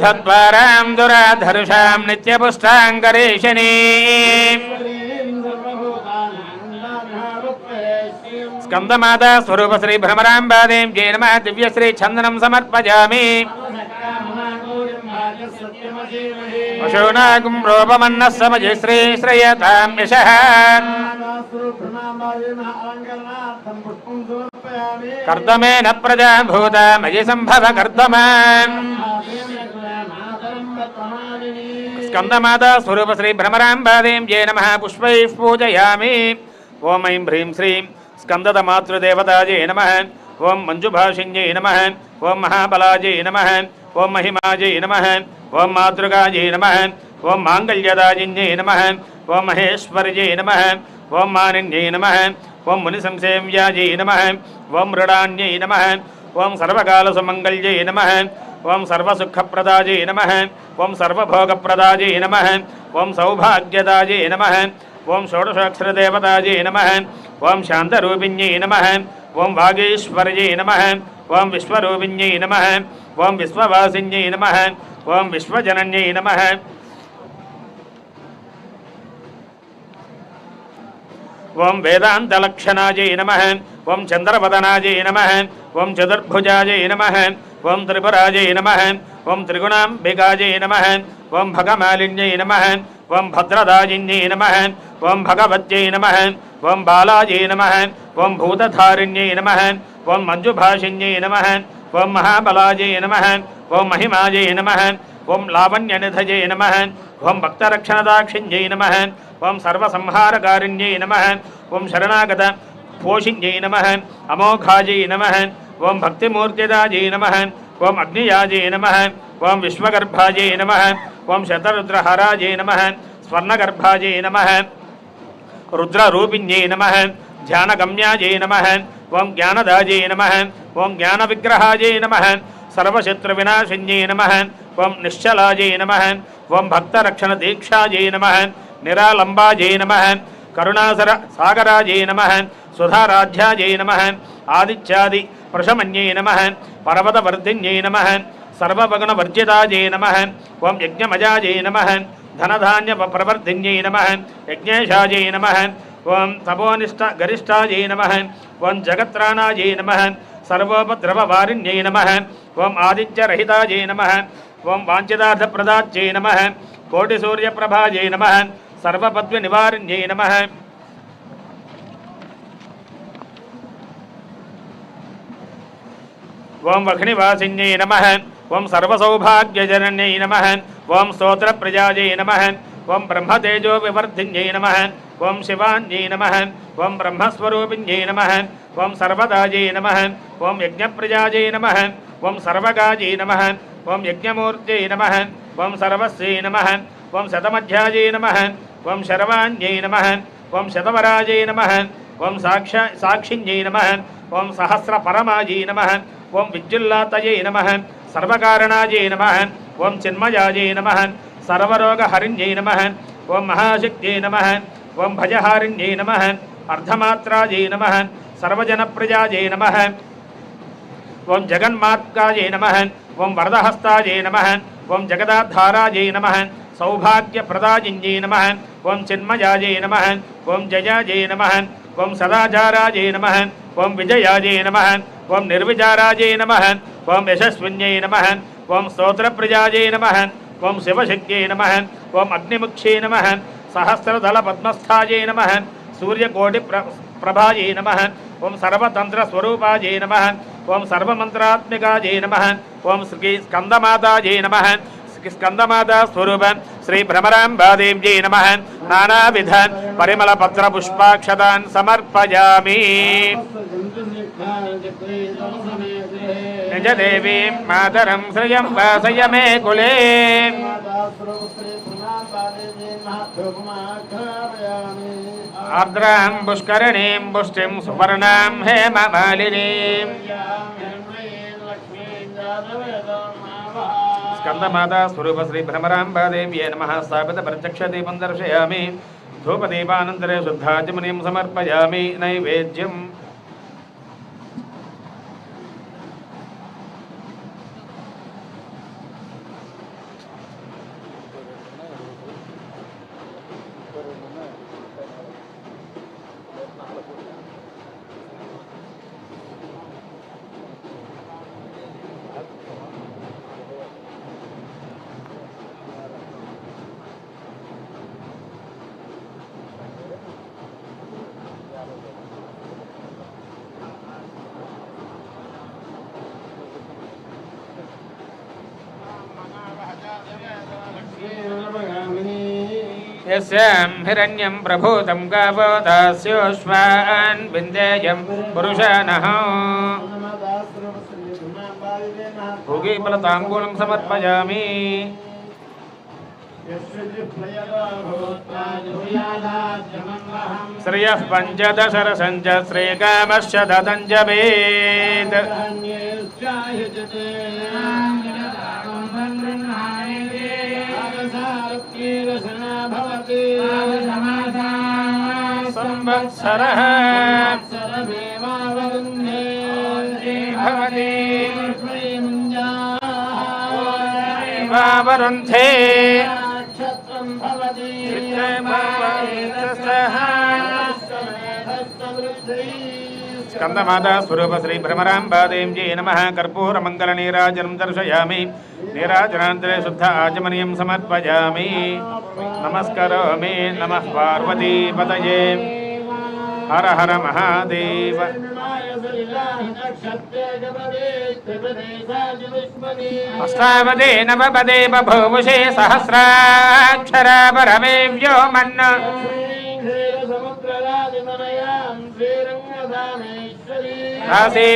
బంధద్వారాం దురాధరుషాం నిత్యపుష్టాంగరేషణీ స్కందమాతా స్వరూప శ్రీ భ్రమరాంబాదేం జయ నమ. దివ్యశ్రీ చందనం సమర్పయామి పశూనాగం రూపమన్న సమజ శ్రీ శ్రయతాం యశః. కర్దమేన ప్రజాభూత మయి సంభవ కర్దమాన్. स्कंदमाता स्वरूप श्री नम ये नमः पुष्पैः ओम ऐं ह्रीं श्रीं स्कन्दतमातृदेवतायै नम ओं मञ्जुभाषिण्यै नम ओम महाबलायै नमः ओम जय नम ओम मातृकायै नमः ओम ओं नमः ओम महेश्वर्यै नमः ओम नम ओं ओम मुनिसंसेव्यायै नम ओं मृडान्यै नमः नम ओं सर्वसुख ओम सर्वसुखप्रदायै नम ओं सर्वभोगप्रदायै नम ओं सौभाग्यदायै नम ओं षोडशाक्षरदेवतायै नम ओं शांतरूपिण्य नम ओं वागीश्वर्यै नम ओं विश्वरूपिण्य नम ओं विश्ववासीय नम ओं विश्वजनन्य नम ओं वेदान्तलक्षणायै नम ओं चन्द्रवदनायै नम ओं चतुर्भुजायै नम ओं त्रिपुरायै नम ओं त्रिगुणां भिकाजय नम ओं भगमालिन्य नम ओं भद्रदाजिन्य नम ओं भगवत्यै नम ओं बालाजय नम ओं भूतधारिण्य नम ओं मंजुभाषिण्य नम ओं महाबलाजय नम ओं महिमाजय नम ओं लावण्यनिधजय नम ओं भक्तरक्षणदाक्षिण्य नम ओं सर्वसंहारकारिण्य नम ओं शरणागत पोषिण्य नम अमोघाजय नम ओं भक्तिमूर्तिदाजय नम ओम अग्नियाजे नम ओं विश्वगर्भाजे नम ओं शतरुद्रहराजे नम, स्वर्णगर्भाजे नम, रुद्ररूपिण्ये नम, ध्यानगम्याजे नम ओं ज्ञानदाजे नम ओं ज्ञानविग्रहाजे नम, सर्वशत्रुविनाशिन्ये नम ओं निश्चलाजे नम ओं भक्तरक्षणदीक्षाजे नम निरालंबाजे नम, करुणासर सागराजे नम सुधाराध्याय नम। आदिचादि आदित्यादि नम। नमः नम। सर्वगुणवर्जिताय नम। ओं ॐ नम। धनधान्य धनधान्यप्रवर्धिन्यै नम। यज्ञेशायै नम। ओं तपोनिष्ठ गरिष्ठायै नमः। ॐ जगत्राणायै नमः। सर्वोपद्रववारिण्यै नमः। ॐ आदित्यरहितायै नमः। ॐ वाञ्छितार्थप्रदाच्यै नमः। कोटिसूर्यप्रभायै नमः। सर्वपद्विनिवारिण्यै नम। ఓం వఘ్నివాసిన్యై నమ ఓం సర్వసౌభాగ్యజనన్యై నమ ఓం స్తోత్రప్రజాజై నమ ఓం బ్రహ్మతేజో వివర్ధిన్యై నమ ఓం శివాన్యై నమ ఓం బ్రహ్మస్వరూపిణ్యై నమ ఓం సర్వదాజై నమ ఓం యజ్ఞప్రజాజై నమ ఓం సర్వగాజై నమ ఓం యజ్ఞమూర్త్యై నమ ఓం సర్వస్యై నమ ఓం శతమధ్యాజై నమ ఓం శరవాణ్యై నమ ఓం శతవరాజై నమ ఓం సాక్ష సాక్షిణ్యై నమ ఓం సహస్రపరమాజై నమ ओं विद्युल्लातये नम सर्वकारणाय नम ओं चिन्मयाय नम सर्वरोगहरिण्यै नम ओं महाशक्त्यै नम ओं भजहारिण्यै नमः नम सर्वजन सर्वजनप्रजाय नम ओं जगन्मात्काय नम ओं वरदहस्ताय नम ओं जगदाधाराजे नम सौभाग्य सौभाग्यप्रदाजिञ्जे नम ओं चिन्मयाय नम ओं जयाय नम ओं सदाचाराय नम ओं विजयाय नम ओं निर्विचाराजय नम। ओं यशस्विन्यै नम। ओं स्त्रोत्रप्रजाजय नम। ओं शिवशक्त नम। ओं अग्निमुक्षे नम। सहस्रदलपद्मस्थाजय नम। सूर्यकोटि प्रभाजे नम। ओं सर्वतंत्रस्वरूपाजे नम। ओं सर्वमंत्रात्मिकाजय नम। ओं श्री स्कंदमाताजे नम। स्कंदमाता स्वरूप श्री भ्रमरांबादेव जी नम। नानाविध परिमल पत्र पुष्पाक्षदान समर्पयामि। निज देवीं मातरं श्रियं वासय मे कुले। आर्द्रां पुष्करिणीं पुष्टिं सुवर्णां हेममालिनीम् स्कंदमाता स्वरूप श्री ब्रह्मरांबादेव्य नम। स्थापित प्रत्यक्ष दीपं दर्शयामि। धूपदीपानन्तरे शुद्धाजमुनिं समर्पयामि। नैवेद्यं यस्यां हिरण्यं प्रभूतं गावो दास्योश्वान् विन्देयं पुरुषानः भोगीफलताम्बूलं समर्पयामि श्रियः पञ्चदशरसञ्च श्रीकामश्च ददञ्जवेत् वावरुन्धे स्कन्दमाता स्वरूप श्री भ्रमराम्बादेव्यै नमः। कर्पूरमङ्गलनीराजनं दर्शयामि। नीराजनान्तरे शुद्ध आचमनीयं समर्पयामि। नमस्करोमि। नमः पार्वतीपतये। हर హర హర మహాదేవ అష్టావదే నవపదే బభూషే సహస్రాక్షరా పరమే వ్యోమన్న రాసే